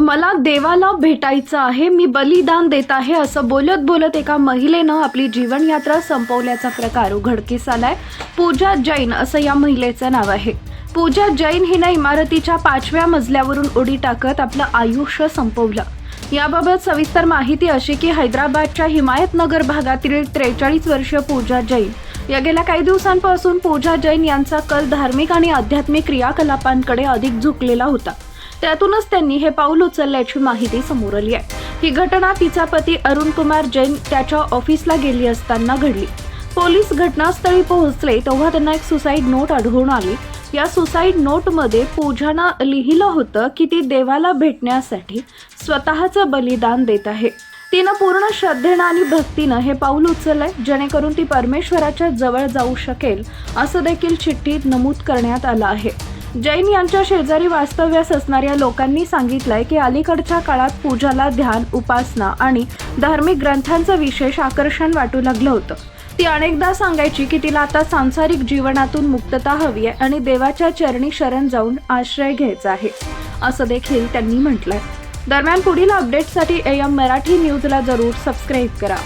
मला देवाला भेटायचं आहे मी बलिदान देत आहे असं बोलत बोलत एका महिलेनं आपली जीवनयात्रा संपवल्याचा प्रकार उघडकीस आलाय. पूजा जैन असं या महिलेचं नाव आहे. पूजा जैन हिनं इमारतीच्या पाचव्या मजल्यावरून उडी टाकत आपलं आयुष्य संपवलं. याबाबत सविस्तर माहिती अशी की हैदराबादच्या हिमायतनगर भागातील त्रेचाळीस वर्षीय पूजा जैन. या गेल्या काही दिवसांपासून पूजा जैन यांचा कल धार्मिक आणि आध्यात्मिक क्रियाकलापांकडे अधिक झुकलेला होता. त्यातूनच त्यांनी हे पाऊल उचलल्याची माहिती समोर आली आहे. ही घटना तिचा पती अरुण कुमार जैन त्याच्या ऑफिसला गेली असताना घडली. पोलीस घटनास्थळी पोहोचले तेव्हा त्यांना एक सुसाईड नोट आढळून आली. या सुसाईड नोटमध्ये पूजानं लिहिलं होतं की ती देवाला भेटण्यासाठी स्वतःचं बलिदान देत आहे. तिनं पूर्ण श्रद्धेनं आणि भक्तीनं हे पाऊल उचललंय जेणेकरून ती परमेश्वराच्या जवळ जाऊ शकेल असं देखील चिठ्ठीत नमूद करण्यात आलं आहे. जैन यांच्या शेजारी वास्तव्यास असणाऱ्या लोकांनी सांगितलंय की अलीकडच्या काळात पूजाला ध्यान उपासना आणि धार्मिक ग्रंथांचं विशेष आकर्षण वाटू लागलं होतं. ती अनेकदा सांगायची की तिला आता सांसारिक जीवनातून मुक्तता हवी आहे आणि देवाच्या चरणी शरण जाऊन आश्रय घ्यायचा आहे असं देखील त्यांनी म्हटलंय. दरम्यान पुढील अपडेटसाठी एम मराठी न्यूजला जरूर सबस्क्राईब करा.